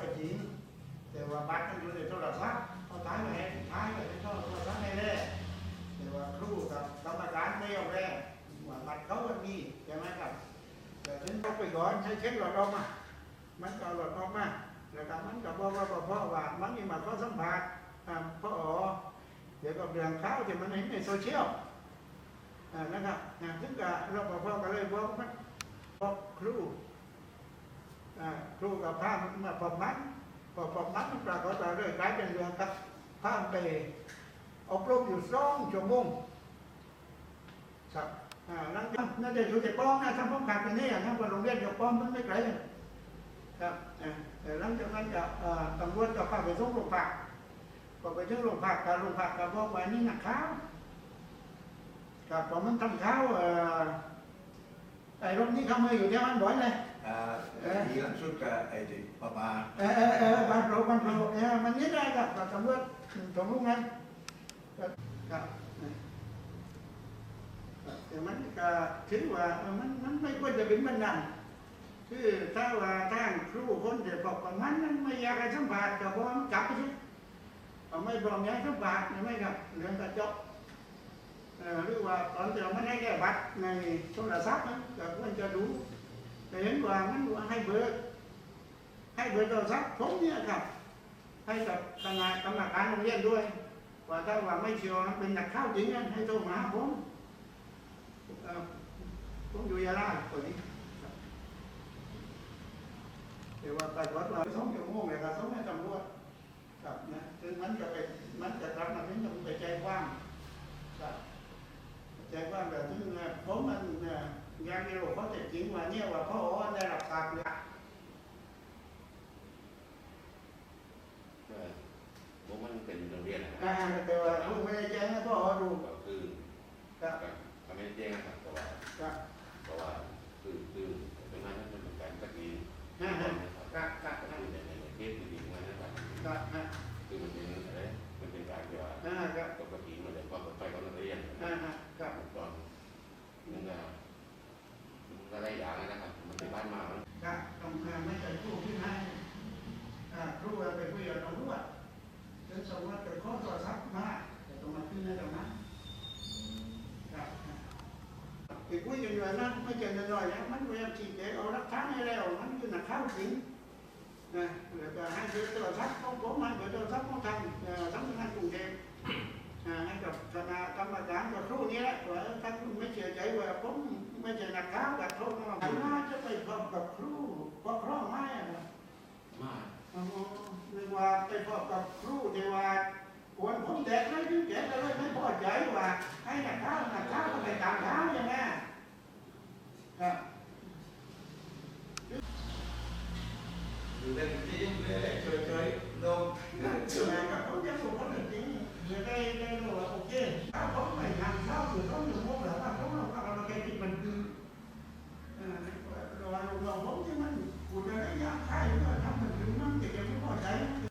ก็จริง แต่ว่าบัตรมันอยู่ในโทรศัพท์เอาท้ายมาให้ท้ายมาในโทรศัพท์ให้แน่แต่ว่าครูกับกรรมการไม่ยอมแน่ว่าบัตรเขามันมีใช่ไหมครับ แต่ถึงต้องไปก่อนใช้เช็คหลอดออกมา มันก็หลอดออกมาแล้วก็มันก็บอกว่าพ่อว่ามันมีมาข้อสัมผัสอ่าพ่ออ๋อเดี๋ยวก็เรื่องข้าวที่มันเห็นในโซเชียลนะครับอ่าถึงกับรปภก็เลยบอกมันบอกครู ครูกับพามันมาพบมันพอพบมันมันปรากฏว่าเลยกลายเป็นเรื่องกับพาไปอบรมอยู่สองชั่วโมงครับอ่าหลังจากนั่นจะอยู่แต่ป้องนะทำป้องกันไปนี่ทำกับโรงเรียนกับป้องมันไม่ไกลครับเอ่อแต่หลังจากนั้นก็เอ่อตำรวจก็พาไปส่งโรงพักพอไปถึงโรงพักก็โรงพักก็บอกว่านี่นักข่าวครับพอมันทำข่าวเอ่อไอ้รถนี้เขามาอยู่ที่มันบ่อยเลย ทีหลังสุดก็ไอ้ที่ประมาณเออเออเออบางโปรบางโปรเออมันนี่ได้ครับกับตำรวจตรงนู้นนั้นครับแต่มันก็ถือว่ามันมันไม่ควรจะเป็นมันนั่นคือถ้าว่าทางครูคนที่บอกว่ามันมันไม่อยากให้สัมภาษณ์ก็บอกว่ามันกลับไปสิเอาไม่บอกอยากให้สัมภาษณ์ใช่ไมครับเรื่องกระจกหรือว่าตอนที่เราไม่ได้แก้บัตรในโทรศัพท์นั้นก็ควรจะดูแต่ เห็นว่ามันว่าให้เบอร์ให้เบอร์โทรศัพท์ผมเนี่ยครับ ให้กับคณะกรรมการโรงเรียนด้วย ว่าถ้าว่าไม่เชื่อว่าเป็นนักข่าวจริงนะให้โทรมาผมผมอยู่ยาลาคนนี้แต่ว่าไปวัดเราสองชั่วโมงเลยครับสองให้ตำรวจครับนะคือมันจะไปมันจะรับมาถึงจะไปใจกว้างครับใจกว้างแบบที่นะผมมันเนี่ย ยังไม่รู้เขาจะจริงว่าเนี่ยว่าเขาอ๋อได้รับทราบแล้วเออผมมันเป็นโรงเรียนนะครับอ่าแต่ว่าลูกไม่ได้แจ้งให้พ่ออ๋อดูก็คือครับก็ไม่ได้แจ้งนะครับแต่ว่าครับเพราะว่าคือคือเป็นงานนั้นมันเป็นการตะกี้ฮะนะฮะครับครับครับคือในในเคสที่ดีงานนั้นครับครับฮะคือมันเป็นอะไรมันเป็นการที่ว่าอ่าครับปกติมันเลยก็ไปกับนักเรียน อ่าฮะครับ ตอนนึงก็ก็ได้อย่างนะครับ มันเป็นบ้านมา ครับต้องการไม่ใช่ครูที่ให้อ่าค รูไปคุยกับตำรวจจนสมมติเป็นข้อโทรศัพท์มากแต่ต้องมาขึ้นในตรงนั้นครับอีกคุยกันอยู่นะไม่เจอหน่อยนะมันพยายามชี้แจงเอารักฐานให้แล้วมันคือนักข่าวจริงนะแล้วก็ให้เบอร์โทรัพท์ของผมให้เบอร์โทรัพท์ของทางเอ่อสำนักงานกรุงเทพให้กับคณะกรรมการกับครูนี่แหละว่าถ้าคุณไม่เชื่อใจว่าผมไม่ใช่นักข่าวกับโทรมาผมน่าจะไปพบกับครูองไม่อะนะ มา อ๋อเรียก ว่าไปพบกับครูที่ว่าวันผมเด็กเลยถึงเด็กเลยไม่พอใจว่าให้นักข้าวนักข้าวก็ไปตามข้าวยังไง